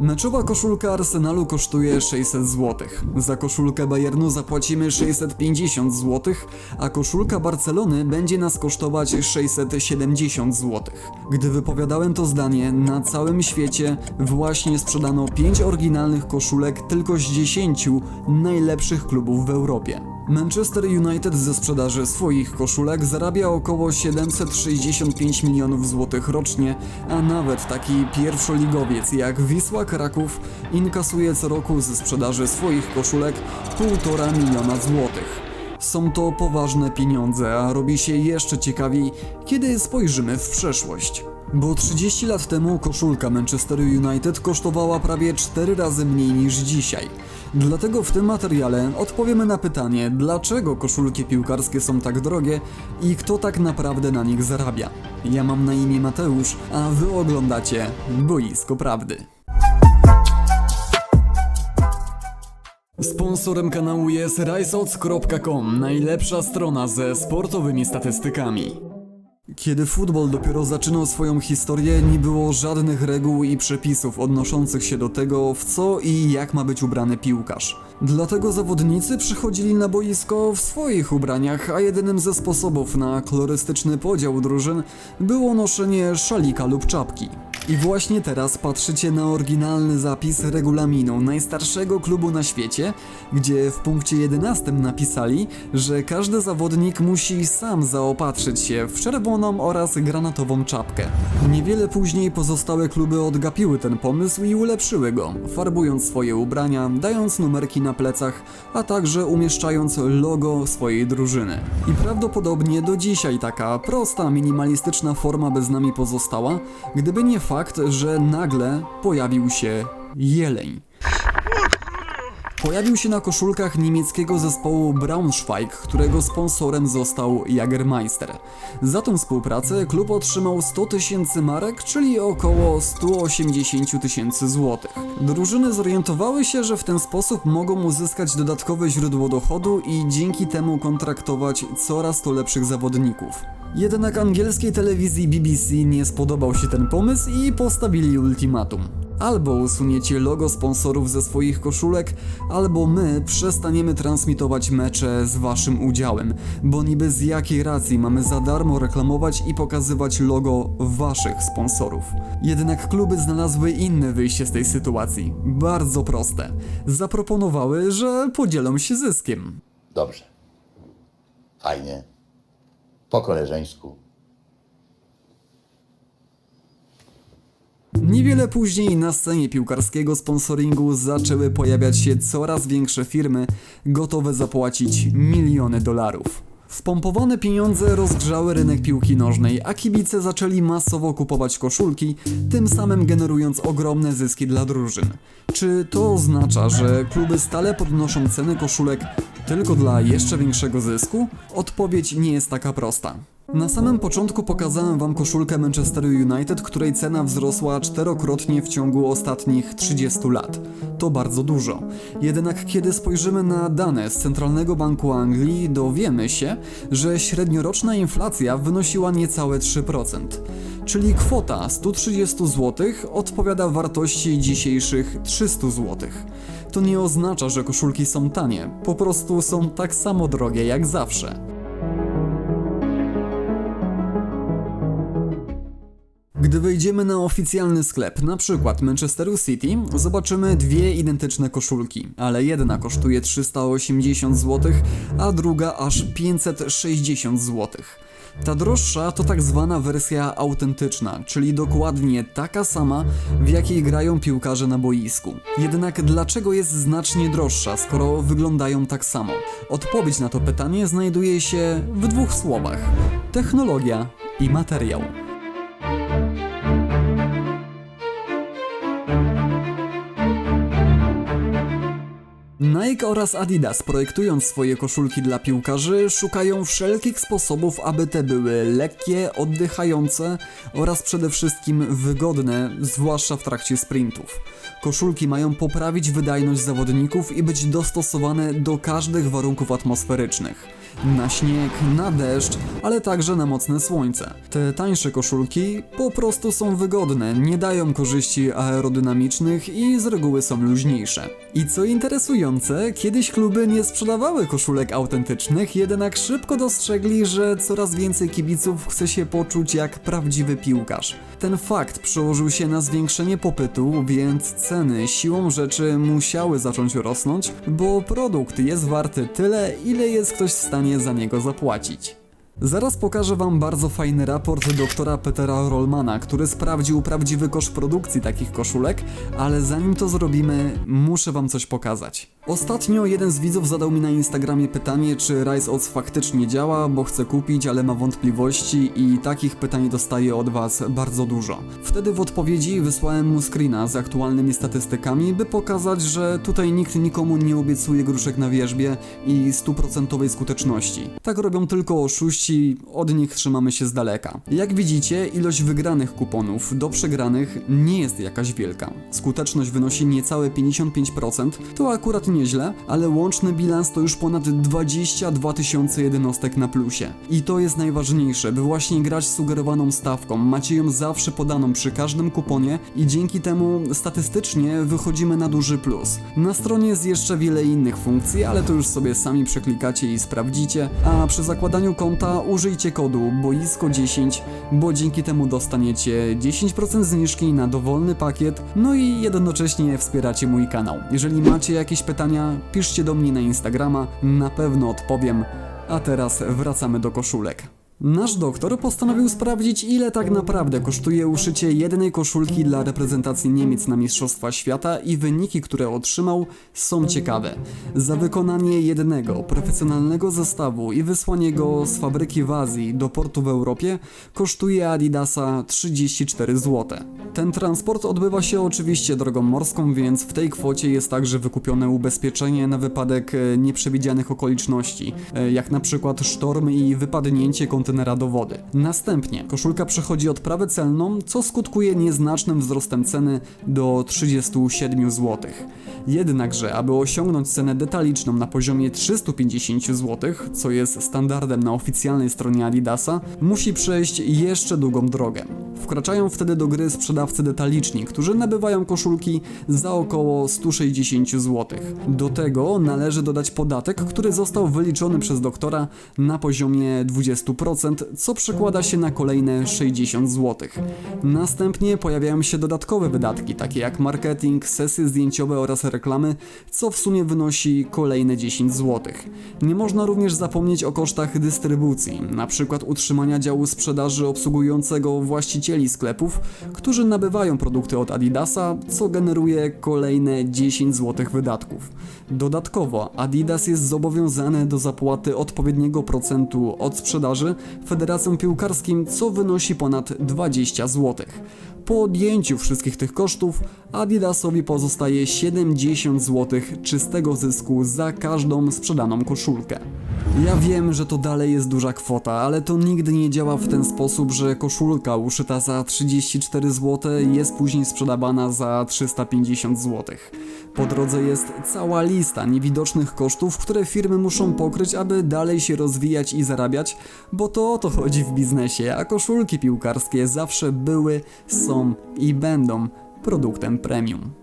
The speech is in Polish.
Meczowa koszulka Arsenalu kosztuje 600 zł. Za koszulkę Bayernu zapłacimy 650 zł, a koszulka Barcelony będzie nas kosztować 670 zł. Gdy wypowiadałem to zdanie, na całym świecie właśnie sprzedano 5 oryginalnych koszulek tylko z 10 najlepszych klubów w Europie. Manchester United ze sprzedaży swoich koszulek zarabia około 765 milionów złotych rocznie, a nawet taki pierwszoligowiec jak Wisła Kraków inkasuje co roku ze sprzedaży swoich koszulek 1,5 miliona złotych. Są to poważne pieniądze, a robi się jeszcze ciekawiej, kiedy spojrzymy w przeszłość. Bo 30 lat temu koszulka Manchesteru United kosztowała prawie 4 razy mniej niż dzisiaj. Dlatego w tym materiale odpowiemy na pytanie, dlaczego koszulki piłkarskie są tak drogie i kto tak naprawdę na nich zarabia. Ja mam na imię Mateusz, a wy oglądacie Boisko Prawdy. Sponsorem kanału jest riseods.com, najlepsza strona ze sportowymi statystykami. Kiedy futbol dopiero zaczynał swoją historię, nie było żadnych reguł i przepisów odnoszących się do tego, w co i jak ma być ubrany piłkarz. Dlatego zawodnicy przychodzili na boisko w swoich ubraniach, a jedynym ze sposobów na kolorystyczny podział drużyn było noszenie szalika lub czapki. I właśnie teraz patrzycie na oryginalny zapis regulaminu najstarszego klubu na świecie, gdzie w punkcie 11 napisali, że każdy zawodnik musi sam zaopatrzyć się w czerwoną oraz granatową czapkę. Niewiele później pozostałe kluby odgapiły ten pomysł i ulepszyły go, farbując swoje ubrania, dając numerki na plecach, a także umieszczając logo swojej drużyny. I prawdopodobnie do dzisiaj taka prosta, minimalistyczna forma by z nami pozostała, gdyby nie fakt, że nagle pojawił się jeleń. Pojawił się na koszulkach niemieckiego zespołu Braunschweig, którego sponsorem został Jagermeister. Za tą współpracę klub otrzymał 100 tysięcy marek, czyli około 180 tysięcy złotych. Drużyny zorientowały się, że w ten sposób mogą uzyskać dodatkowe źródło dochodu i dzięki temu kontraktować coraz to lepszych zawodników. Jednak angielskiej telewizji BBC nie spodobał się ten pomysł i postawili ultimatum. Albo usuniecie logo sponsorów ze swoich koszulek, albo my przestaniemy transmitować mecze z waszym udziałem, bo niby z jakiej racji mamy za darmo reklamować i pokazywać logo waszych sponsorów. Jednak kluby znalazły inne wyjście z tej sytuacji. Bardzo proste. Zaproponowały, że podzielą się zyskiem. Dobrze. Fajnie. Po koleżeńsku. Niewiele później na scenie piłkarskiego sponsoringu zaczęły pojawiać się coraz większe firmy gotowe zapłacić miliony dolarów. Wpompowane pieniądze rozgrzały rynek piłki nożnej, a kibice zaczęli masowo kupować koszulki, tym samym generując ogromne zyski dla drużyn. Czy to oznacza, że kluby stale podnoszą ceny koszulek tylko dla jeszcze większego zysku? Odpowiedź nie jest taka prosta. Na samym początku pokazałem wam koszulkę Manchesteru United, której cena wzrosła czterokrotnie w ciągu ostatnich 30 lat. To bardzo dużo. Jednak kiedy spojrzymy na dane z Centralnego Banku Anglii, dowiemy się, że średnioroczna inflacja wynosiła niecałe 3%. Czyli kwota 130 zł odpowiada wartości dzisiejszych 300 zł. To nie oznacza, że koszulki są tanie, po prostu są tak samo drogie jak zawsze. Gdy wejdziemy na oficjalny sklep, na przykład Manchesteru City, zobaczymy dwie identyczne koszulki, ale jedna kosztuje 380 zł, a druga aż 560 zł. Ta droższa to tak zwana wersja autentyczna, czyli dokładnie taka sama, w jakiej grają piłkarze na boisku. Jednak dlaczego jest znacznie droższa, skoro wyglądają tak samo? Odpowiedź na to pytanie znajduje się w dwóch słowach: technologia i materiał. Nike oraz Adidas projektując swoje koszulki dla piłkarzy szukają wszelkich sposobów, aby te były lekkie, oddychające oraz przede wszystkim wygodne, zwłaszcza w trakcie sprintów. Koszulki mają poprawić wydajność zawodników i być dostosowane do każdych warunków atmosferycznych. Na śnieg, na deszcz, ale także na mocne słońce. Te tańsze koszulki po prostu są wygodne, nie dają korzyści aerodynamicznych i z reguły są luźniejsze. I co interesujące, kiedyś kluby nie sprzedawały koszulek autentycznych, jednak szybko dostrzegli, że coraz więcej kibiców chce się poczuć jak prawdziwy piłkarz. Ten fakt przełożył się na zwiększenie popytu, więc ceny siłą rzeczy musiały zacząć rosnąć, bo produkt jest warty tyle, ile jest ktoś w stanie za niego zapłacić. Zaraz pokażę wam bardzo fajny raport doktora Petera Rollmana, który sprawdził prawdziwy koszt produkcji takich koszulek, ale zanim to zrobimy, muszę wam coś pokazać. Ostatnio jeden z widzów zadał mi na Instagramie pytanie, czy Rise Odds faktycznie działa, bo chce kupić, ale ma wątpliwości i takich pytań dostaję od was bardzo dużo. Wtedy w odpowiedzi wysłałem mu screena z aktualnymi statystykami, by pokazać, że tutaj nikt nikomu nie obiecuje gruszek na wierzbie i stuprocentowej skuteczności. Tak robią tylko oszuści, od nich trzymamy się z daleka. Jak widzicie, ilość wygranych kuponów do przegranych nie jest jakaś wielka. Skuteczność wynosi niecałe 55%, to akurat nieźle, ale łączny bilans to już ponad 22 tysiące jednostek na plusie. I to jest najważniejsze, by właśnie grać sugerowaną stawką. Macie ją zawsze podaną przy każdym kuponie i dzięki temu statystycznie wychodzimy na duży plus. Na stronie jest jeszcze wiele innych funkcji, ale to już sobie sami przeklikacie i sprawdzicie, a przy zakładaniu konta użyjcie kodu boisko10, bo dzięki temu dostaniecie 10% zniżki na dowolny pakiet, no i jednocześnie wspieracie mój kanał. Jeżeli macie jakieś pytania, piszcie do mnie na Instagrama, na pewno odpowiem. A teraz wracamy do koszulek. Nasz doktor postanowił sprawdzić, ile tak naprawdę kosztuje uszycie jednej koszulki dla reprezentacji Niemiec na Mistrzostwa Świata i wyniki, które otrzymał, są ciekawe. Za wykonanie jednego profesjonalnego zestawu i wysłanie go z fabryki w Azji do portu w Europie kosztuje Adidasa 34 zł. Ten transport odbywa się oczywiście drogą morską, więc w tej kwocie jest także wykupione ubezpieczenie na wypadek e, nieprzewidzianych okoliczności, e, jak na przykład sztorm i wypadnięcie kontenera do wody. Następnie koszulka przechodzi odprawę celną, co skutkuje nieznacznym wzrostem ceny do 37 zł. Jednakże, aby osiągnąć cenę detaliczną na poziomie 350 zł, co jest standardem na oficjalnej stronie Adidasa, musi przejść jeszcze długą drogę. Wkraczają wtedy do gry sprzedawcy detaliczni, którzy nabywają koszulki za około 160 zł. Do tego należy dodać podatek, który został wyliczony przez doktora na poziomie 20%, co przekłada się na kolejne 60 zł. Następnie pojawiają się dodatkowe wydatki, takie jak marketing, sesje zdjęciowe oraz reklamy, co w sumie wynosi kolejne 10 zł. Nie można również zapomnieć o kosztach dystrybucji, przykład utrzymania działu sprzedaży obsługującego właścicieli sklepów, którzy nabywają produkty od Adidasa, co generuje kolejne 10 zł wydatków. Dodatkowo Adidas jest zobowiązany do zapłaty odpowiedniego procentu od sprzedaży federacjom piłkarskim, co wynosi ponad 20 zł. Po odjęciu wszystkich tych kosztów, Adidasowi pozostaje 70 zł czystego zysku za każdą sprzedaną koszulkę. Ja wiem, że to dalej jest duża kwota, ale to nigdy nie działa w ten sposób, że koszulka uszyta za 34 zł jest później sprzedawana za 350 zł. Po drodze jest cała lista niewidocznych kosztów, które firmy muszą pokryć, aby dalej się rozwijać i zarabiać, bo to o to chodzi w biznesie, a koszulki piłkarskie zawsze były, i będą produktem premium.